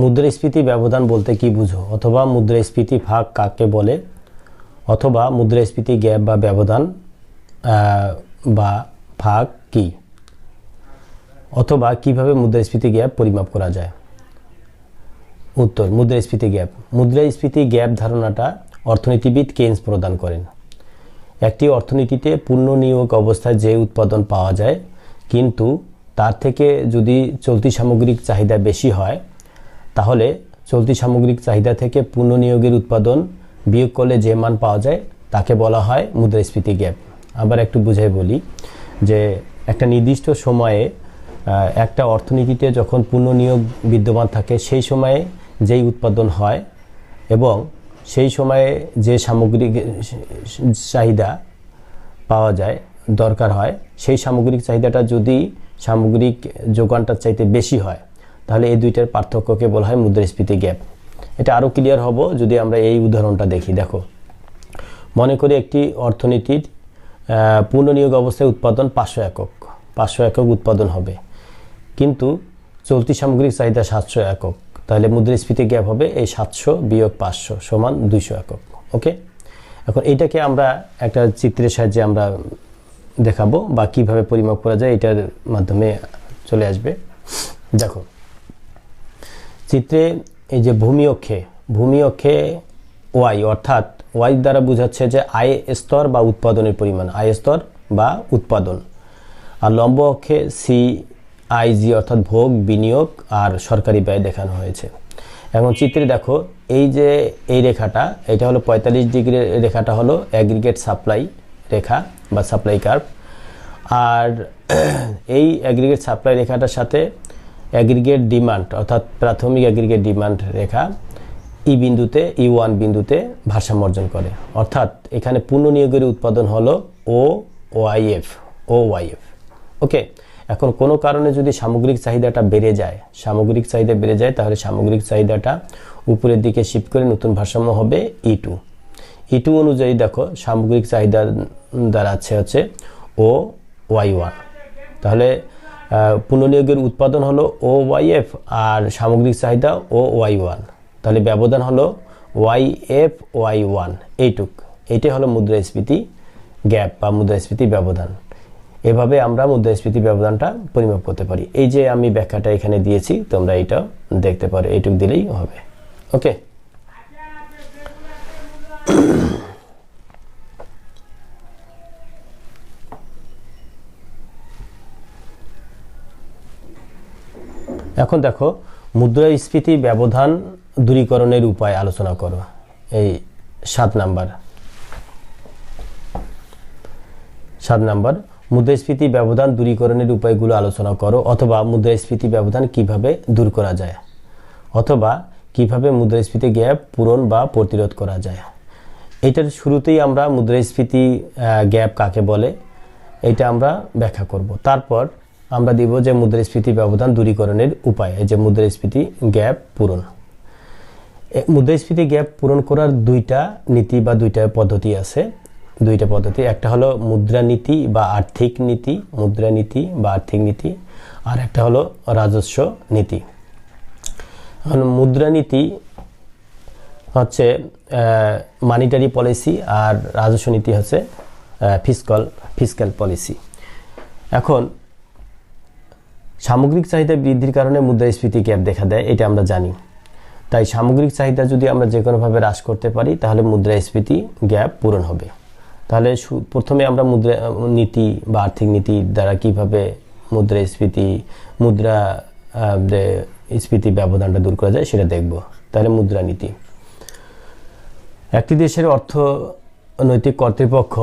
মুদ্রাস্ফীতি ব্যবধান বলতে কি বুঝো? অথবা মুদ্রাস্ফীতি ভাগ কাকে বলে? অথবা মুদ্রাস্ফীতি গ্যাপ বা ব্যবধান বা ভাগ কি? অথবা কীভাবে মুদ্রাস্ফীতি গ্যাপ পরিমাপ করা যায়? উত্তর, মুদ্রাস্ফীতি গ্যাপ। মুদ্রাস্ফীতি গ্যাপ ধারণাটা অর্থনীতিবিদ কেন্স প্রদান করেন। একটি অর্থনীতিতে পূর্ণ নিয়োগ অবস্থায় যে উৎপাদন পাওয়া যায়, কিন্তু তার থেকে যদি চলতি সামগ্রিক চাহিদা বেশি হয় তাহলে চলতি সামগ্রিক চাহিদা থেকে পূর্ণ নিয়োগের উৎপাদন বিয়োগ করলে যে মান পাওয়া যায় তাকে বলা হয় মুদ্রাস্ফীতি গ্যাপ। আবার একটু বুঝাই বলি যে একটা নির্দিষ্ট সময়ে একটা অর্থনীতিতে যখন পূর্ণ নিয়োগ বিদ্যমান থাকে সেই সময়ে যেই উৎপাদন হয় এবং সেই সময়ে যে সামগ্রিক চাহিদা পাওয়া যায়, দরকার হয়, সেই সামগ্রিক চাহিদাটা যদি সামগ্রিক যোগানটার চাইতে বেশি হয় তাহলে এই দুইটার পার্থক্যকে বলা হয় মুদ্রাস্ফীতি গ্যাপ। এটা আরও ক্লিয়ার হব যদি আমরা এই উদাহরণটা দেখি। দেখো, মনে করি একটি অর্থনীতির পূর্ণনিয়োগ অবস্থায় উৎপাদন পাঁচশো একক। পাঁচশো একক উৎপাদন হবে। কিন্তু চলতি সামগ্রিক চাহিদা সাতশো একক। তাহলে মুদ্রাস্ফীতি গ্যাপ হবে এই সাতশো বিয়োগ পাঁচশো সমান দুইশো একক। ওকে? এখন এইটাকে আমরা একটা চিত্রের সাহায্যে আমরা দেখাবো বা কীভাবে পরিমাপ করা যায় এটার মাধ্যমে চলে আসবে। দেখো চিত্রে এই যে ভূমি অক্ষে ভূমি অক্ষে ওয়াই অর্থাৎ ওয়াই দ্বারা বোঝাচ্ছে যে আয় স্তর বা উৎপাদনের পরিমাণ, আয় স্তর বা উৎপাদন। আর লম্ব অক্ষে সি আইজি অর্থাৎ ভোগ, বিনিয়োগ আর সরকারি ব্যয় দেখানো হয়েছে। এখন চিত্রে দেখো, এই যে এই রেখাটা, এটা হলো পঁয়তাল্লিশ ডিগ্রি রেখাটা হলো অ্যাগ্রিগেট সাপ্লাই রেখা বা সাপ্লাই কার্ভ আর এই অ্যাগ্রিগেট সাপ্লাই রেখাটার সাথে অ্যাগ্রিগেট ডিমান্ড অর্থাৎ প্রাথমিক অ্যাগ্রিগেট ডিমান্ড রেখা ই বিন্দুতে ই ওয়ান বিন্দুতে ভারসাম্য অর্জন করে। অর্থাৎ এখানে পূর্ণ নিয়োগের উৎপাদন হলো ও ওয়াইএফ ও ওয়াইএফ ওকে, এখন কোনো কারণে যদি সামগ্রিক চাহিদাটা বেড়ে যায়, সামগ্রিক চাহিদা বেড়ে যায়, তাহলে সামগ্রিক চাহিদাটা উপরের দিকে শিফট করে নতুন ভারসাম্য হবে ই টু ই টু অনুযায়ী দেখো, সামগ্রিক চাহিদা দাঁড়াচ্ছে হচ্ছে ও ওয়াই ওয়ান তাহলে পুনর্নিয়োগের উৎপাদন হলো ও ওয়াই এফ আর সামগ্রিক চাহিদা ও ওয়াই ওয়ান তাহলে ব্যবধান হলো ওয়াই এফ ওয়াই ওয়ান এইটুক। এইটাই হলো মুদ্রাস্ফীতি গ্যাপ বা মুদ্রাস্ফীতি ব্যবধান। এভাবে আমরা মুদ্রাস্ফীতি ব্যবধানটা পরিমাপ করতে পারি। এই যে আমি ব্যাখ্যাটা এখানে দিয়েছি, তোমরা এটা দেখতে পারো। এইটুক দিলেই হবে। ওকে এখন দেখো, মুদ্রাস্ফীতি ব্যবধান দূরীকরণের উপায় আলোচনা করো। এই সাত নাম্বার। সাত নাম্বার, মুদ্রাস্ফীতি ব্যবধান দূরীকরণের উপায়গুলো আলোচনা করো, অথবা মুদ্রাস্ফীতি ব্যবধান কীভাবে দূর করা যায়, অথবা কীভাবে মুদ্রাস্ফীতি গ্যাপ পূরণ বা প্রতিরোধ করা যায়। এটার শুরুতেই আমরা মুদ্রাস্ফীতি গ্যাপ কাকে বলে, এটা আমরা ব্যাখ্যা করব। তারপর আমরা দিব যে মুদ্রাস্ফীতি ব্যবধান দূরীকরণের উপায়, এই যে মুদ্রাস্ফীতি গ্যাপ পূরণ। মুদ্রাস্ফীতি গ্যাপ পূরণ করার দুইটা নীতি বা দুইটা পদ্ধতি আছে। দুইটা পদ্ধতি, একটা হলো মুদ্রানীতি বা আর্থিক নীতি মুদ্রানীতি বা আর্থিক নীতি, আর একটা হলো রাজস্ব নীতি। এখন মুদ্রানীতি হচ্ছে মানিটারি পলিসি আর রাজস্ব নীতি হচ্ছে ফিসকাল ফিসক্যাল পলিসি এখন সামগ্রিক চাহিদা বৃদ্ধির কারণে মুদ্রাস্ফীতি গ্যাপ দেখা দেয়, এটা আমরা জানি। তাই সামগ্রিক চাহিদা যদি আমরা যে কোনোভাবে হ্রাস করতে পারি, তাহলে মুদ্রাস্ফীতি গ্যাপ পূরণ হবে। তাহলে প্রথমে আমরা মুদ্রা, নীতি বা আর্থিক নীতি দ্বারা কীভাবে মুদ্রাস্ফীতি, মুদ্রা স্ফীতি ব্যবধানটা দূর করা যায় সেটা দেখব। তাহলে মুদ্রানীতি একটি দেশের অর্থনৈতিক কর্তৃপক্ষ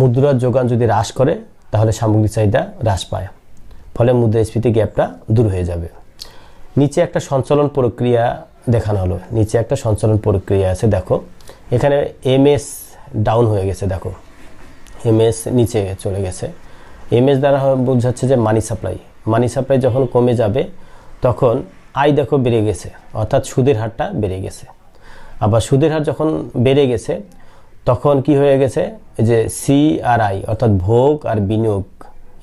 মুদ্রার যোগান যদি হ্রাস করে, তাহলে সামগ্রিক চাহিদা হ্রাস পায়। ফলে মুদ্রাস্ফীতি গ্যাপটা দূর হয়ে যাবে। নিচে একটা সঞ্চালন প্রক্রিয়া দেখানো হলো। নিচে একটা সঞ্চালন প্রক্রিয়া আছে, দেখো। এখানে এমএস ডাউন হয়ে গেছে, দেখো। এমএস নিচে চলে গেছে। এমএস দ্বারা বোঝাচ্ছে যে মানি সাপ্লাই। মানি সাপ্লাই যখন কমে যাবে, তখন আয় দেখো বেড়ে গেছে, অর্থাৎ সুদের হারটা বেড়ে গেছে। আবার সুদের হার যখন বেড়ে গেছে, তখন কি হয়ে গেছে? যে সি আর আই অর্থাৎ ভোগ আর বিনিয়োগ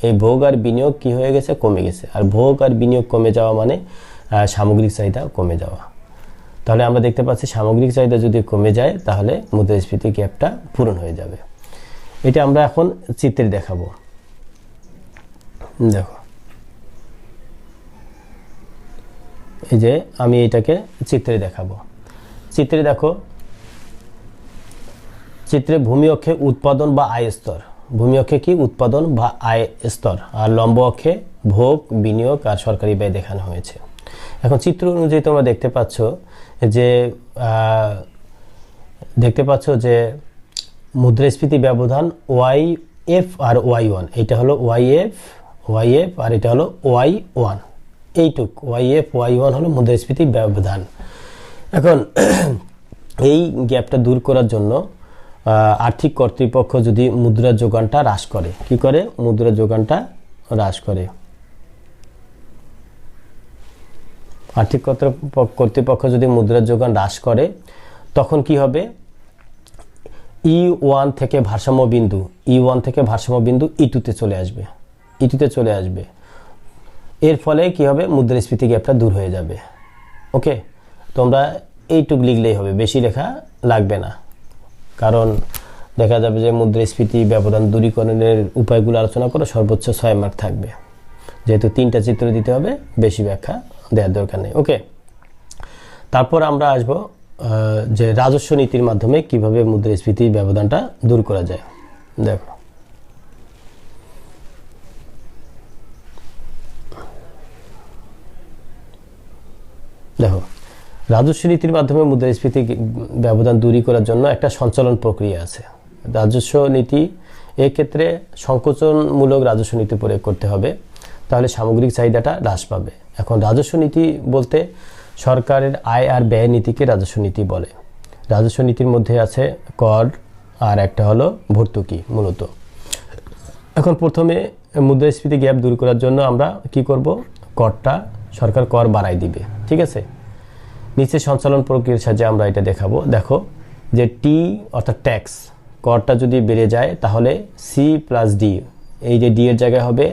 এই ভোগ আর বিনিয়োগ কি হয়ে গেছে? কমে গেছে। আর ভোগ আর বিনিয়োগ কমে যাওয়া মানে সামগ্রিক চাহিদা কমে যাওয়া। তাহলে আমরা দেখতে পাচ্ছি সামগ্রিক চাহিদা যদি কমে যায়, তাহলে মুদ্রাস্ফীতি গ্যাপটা পূরণ হয়ে যাবে। এটা আমরা এখন চিত্রে দেখাবো। দেখো। এই যে আমি এটাকে চিত্রে দেখাবো। চিত্রে দেখো, চিত্রে ভূমি অক্ষে উৎপাদন বা আয় স্তর। ভূমি অক্ষে কি উৎপাদন বা আয় স্তর? আর লম্ব অক্ষে ভোগ, বিনিয়োগ আর সরকারি ব্যয় দেখানো হয়েছে। এখন চিত্র অনুযায়ী তোমরা দেখতে পাচ্ছ যে দেখতে পাচ্ছ যে মুদ্রাস্ফীতি ব্যবধান ওয়াই এফ আর ওয়াই ওয়ান। এটা হলো ওয়াই এফ ওয়াই এফ আর এটা হলো ওয়াই ওয়ান। এইটুক, ওয়াই এফ, ওয়াই ওয়ান হলো মুদ্রাস্ফীতি ব্যবধান। এখন, এই গ্যাপটা দূর করার জন্য আর্থিক কর্তৃপক্ষ যদি মুদ্রার যোগানটা হ্রাস করে, কি করে? মুদ্রার যোগানটা হ্রাস করে। আর্থিক কর্তৃপক্ষ কর্তৃপক্ষ যদি মুদ্রার যোগান হ্রাস করে, তখন কি হবে? ই ওয়ান থেকে ভারসাম্য বিন্দু ই ওয়ান থেকে ভারসাম্য বিন্দু ইটুতে চলে আসবে। ইটুতে চলে আসবে। এর ফলে কি হবে? মুদ্রাস্ফীতি গ্যাপটা দূর হয়ে যাবে। ওকে? তোমরা এইটুক লিখলেই হবে, বেশি লেখা লাগবে না। কারণ দেখা যাবে যে মুদ্রাস্ফীতি, ব্যবধান দূরীকরণের উপায়গুলো আলোচনা করে সর্বোচ্চ ছয় মার্ক থাকবে। যেহেতু তিনটা চিত্র দিতে হবে, বেশি ব্যাখ্যা দেওয়ার দরকার নেই। ওকে, তারপর আমরা আসব যে রাজস্ব নীতির মাধ্যমে কীভাবে মুদ্রাস্ফীতি, ব্যবধানটা দূর করা যায়। দেখো। দেখো রাজস্ব নীতির মাধ্যমে মুদ্রাস্ফীতি ব্যবধান দূরী করার জন্য একটা সঞ্চালন প্রক্রিয়া আছে। রাজস্ব নীতি এক্ষেত্রে সংকোচনমূলক রাজস্ব নীতি প্রয়োগ করতে হবে, তাহলে সামগ্রিক চাহিদাটা হ্রাস পাবে। এখন রাজস্ব নীতি বলতে সরকারের আয় আর ব্যয় নীতিকে রাজস্ব নীতি বলে। রাজস্ব নীতির মধ্যে আছে কর, আর একটা হলো ভর্তুকি মূলত। এখন প্রথমে মুদ্রাস্ফীতি গ্যাপ দূর করার জন্য আমরা কি করব? করটা সরকার কর বাড়াই দিবে, ঠিক আছে? নিচে সঞ্চালন প্রক্রিয়ার সাহায্যে আমরা এটা দেখাবো। দেখো যে টি অর্থাৎ ট্যাক্স করটা যদি বেড়ে যায়, তাহলে সি প্লাস ডি এই যে ডি এর জায়গায় হবে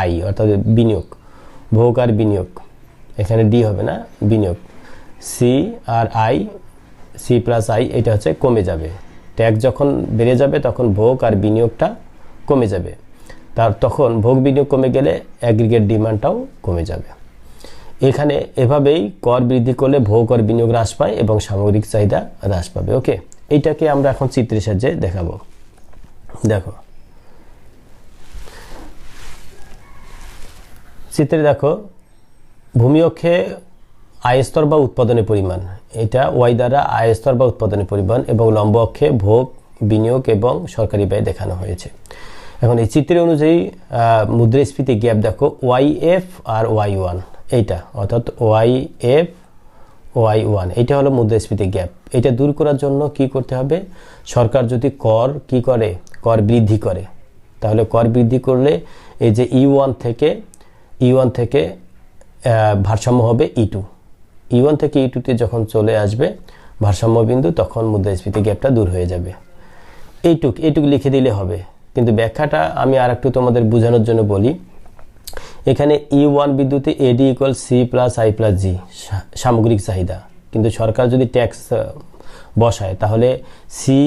আই অর্থাৎ বিনিয়োগ, ভোগ আর বিনিয়োগ। এখানে ডি হবে না, বিনিয়োগ। সি আর আই সি প্লাস আই এটা হচ্ছে কমে যাবে। ট্যাক্স যখন বেড়ে যাবে, তখন ভোগ আর বিনিয়োগটা কমে যাবে। তার তখন ভোগ বিনিয়োগ কমে গেলে অ্যাগ্রিগেট ডিমান্ডটাও কমে যাবে। এখানে এভাবেই কর বৃদ্ধি করলে ভোগ আর বিনিয়োগ হ্রাস পায় এবং সামগ্রিক চাহিদা হ্রাস পাবে। ওকে? এইটাকে আমরা এখন চিত্রের সাহায্যে দেখাবো। দেখো। চিত্রে দেখো, ভূমি অক্ষে আয়স্তর বা উৎপাদনের পরিমাণ। এটা ওয়াই দ্বারা আয়স্তর বা উৎপাদনের পরিমাণ এবং লম্ব অক্ষে ভোগ, বিনিয়োগ এবং সরকারি ব্যয় দেখানো হয়েছে। এখন এই চিত্রের অনুযায়ী মুদ্রাস্ফীতি গ্যাপ দেখো, ওয়াই এফ আর ওয়াই ওয়ান। এইটা, অর্থাৎ ওয়াই এফ, ওয়াই ওয়ান এটা হলো মুদ্রাস্ফীতি গ্যাপ। এটা দূর করার জন্য কি করতে হবে? সরকার যদি কর কি করে? কর বৃদ্ধি করে। তাহলে কর বৃদ্ধি করলে এই যে ই ওয়ান থেকে, ই ওয়ান থেকে ভারসাম্য হবে ই টু। ই ওয়ান থেকে ই টুতে যখন চলে আসবে, ভারসাম্য বিন্দু, তখন মুদ্রাস্ফীতি গ্যাপটা দূর হয়ে যাবে। এইটুক এইটুক লিখে দিলে হবে। কিন্তু ব্যাখ্যাটা আমি আর একটু তোমাদের বোঝানোর জন্য বলি। এখানে ই ওয়ান বিদ্যুতে AD equal C plus I plus G সামগ্রিক চাহিদা। কিন্তু সরকার যদি ট্যাক্স বসায়, তাহলে সি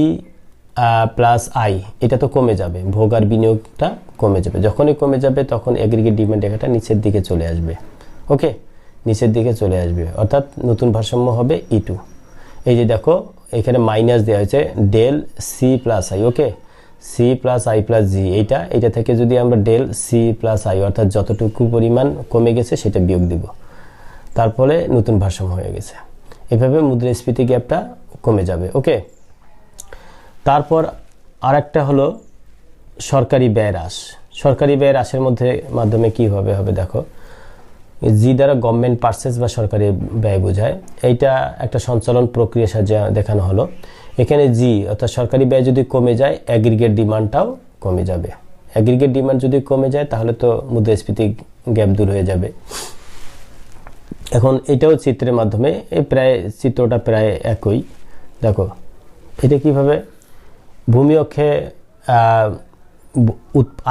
প্লাস আই এটা তো কমে যাবে। ভোগ আর বিনিয়োগটা কমে যাবে। যখনই কমে যাবে, তখন এগ্রিগেট ডিমান্ড রেখাটা নিচের দিকে চলে আসবে। ওকে? নিচের দিকে চলে আসবে। অর্থাৎ নতুন ভারসাম্য হবে ই টু এই যে দেখো, এখানে মাইনাস দেওয়া হয়েছে del C plus I okay? C plus I plus G এইটা এটা থেকে যদি আমরা ডেল সি প্লাস আই অর্থাৎ যতটুকু পরিমাণ কমে গেছে সেটা বিয়োগ দিব। তারপরে নতুন ভারসাম্য হয়ে গেছে। এভাবে মুদ্রাস্ফীতি গ্যাপটা কমে যাবে, ওকে? তারপর আর একটা হলো সরকারি ব্যয় হ্রাস। সরকারি ব্যয় হ্রাসের মধ্যে, মাধ্যমে কি হবে হবে দেখো। জি দ্বারা গভর্নমেন্ট পার্সেস বা সরকারি ব্যয় বোঝায়। এইটা একটা সঞ্চালন প্রক্রিয়া সাহায্যে দেখানো হলো। এখানে জি, অর্থাৎ সরকারি ব্যয় যদি কমে যায় অ্যাগ্রিগেট ডিমান্ডটাও কমে যাবে। অ্যাগ্রিগেট ডিমান্ড যদি কমে যায়, তাহলে তো মুদ্রাস্ফীতি গ্যাপ দূর হয়ে যাবে। এখন এটাও চিত্রের মাধ্যমে, এই প্রায় চিত্রটা প্রায় একই। দেখো, এটা কীভাবে? ভূমি অক্ষে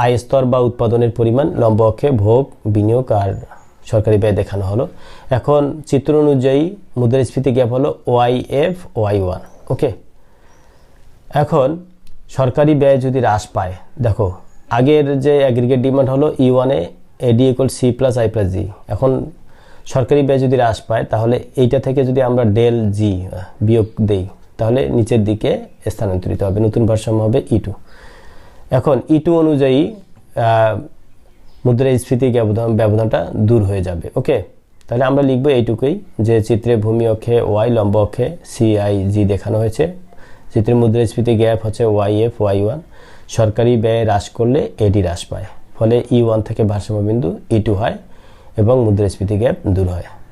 আয় স্তর বা উৎপাদনের পরিমাণ, লম্ব অক্ষে ভোগ, বিনিয়োগ আর সরকারি ব্যয় দেখানো হলো। এখন চিত্র অনুযায়ী মুদ্রাস্ফীতি গ্যাপ হলো Y F Y one okay এখন সরকারি ব্যয় যদি হ্রাস পায়, দেখো, আগের যে অ্যাগ্রিগেট ডিমান্ড হলো ই ওয়ানে AD equal C plus I plus G এখন সরকারি ব্যয় যদি হ্রাস পায়, তাহলে এইটা থেকে যদি আমরা ডেল জি বিয়োগ দেই, তাহলে নিচের দিকে স্থানান্তরিত হবে, নতুন ভারসাম্য হবে ই টু এখন ই টু অনুযায়ী মুদ্রাস্ফীতি ব্যবধান, ব্যবধানটা দূর হয়ে যাবে ওকে তাহলে আমরা লিখব এইটুকুই, যে চিত্রে ভূমি অক্ষে ওয়াই লম্ব অক্ষে সিআইজি দেখানো হয়েছে। চিত্রে মুদ্রাস্ফীতি গ্যাপ হচ্ছে ওয়াই এফ ওয়াই ওয়ান সরকারি ব্যয় হ্রাস করলে এডি হ্রাস পায়, ফলে ই ওয়ান থেকে ভারসাম্য বিন্দু ই টু হয় এবং মুদ্রাস্ফীতি গ্যাপ দূর হয়।